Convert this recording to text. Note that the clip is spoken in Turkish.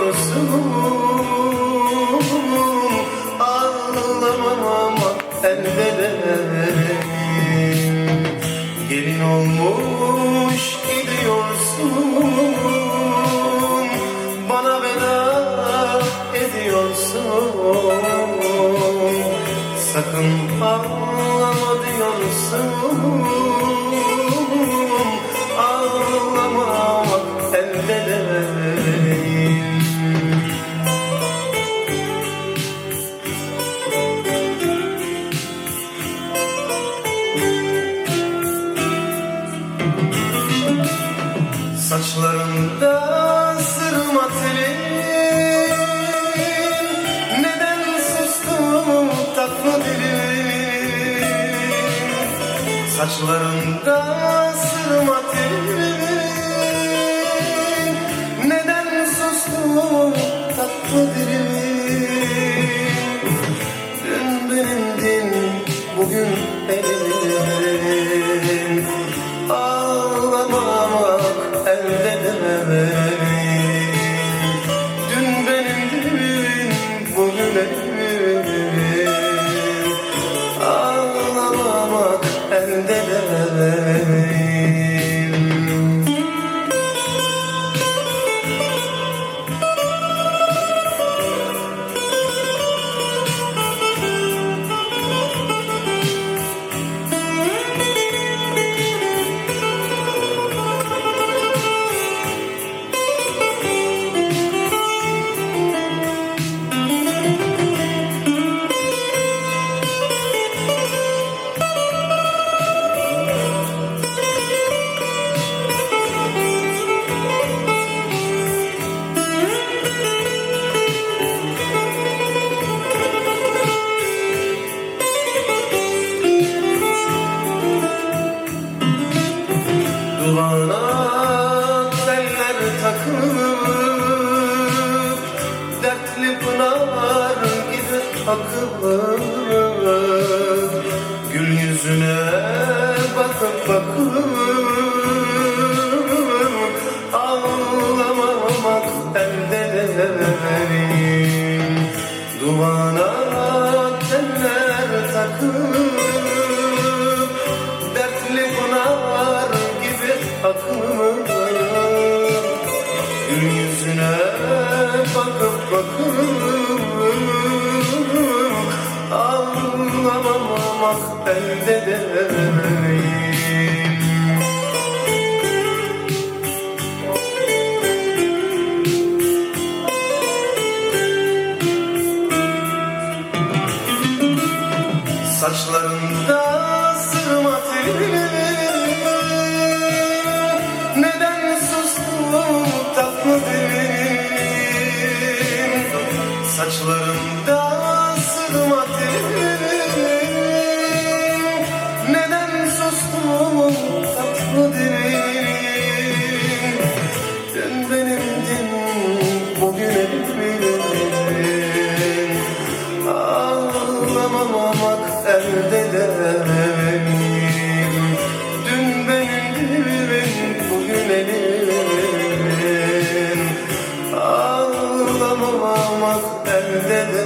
diyorsun Ağlamam ama elde değilim Gelin olmuş gidiyorsun. Bana veda ediyorsun. Sakın ağlama diyorsun Saçlarında sırma telin. Neden sustum tatlı dilim Saçlarında sırma telin. Neden sustum tatlı dilim akıp Gül yüzüne bakıp bakıp Ağlamamak elde Ağlamamak elde değil. Saçlarında sırma Neden sustum tatlı dilim Saçlarında sırma elim Ağlamamak elde değil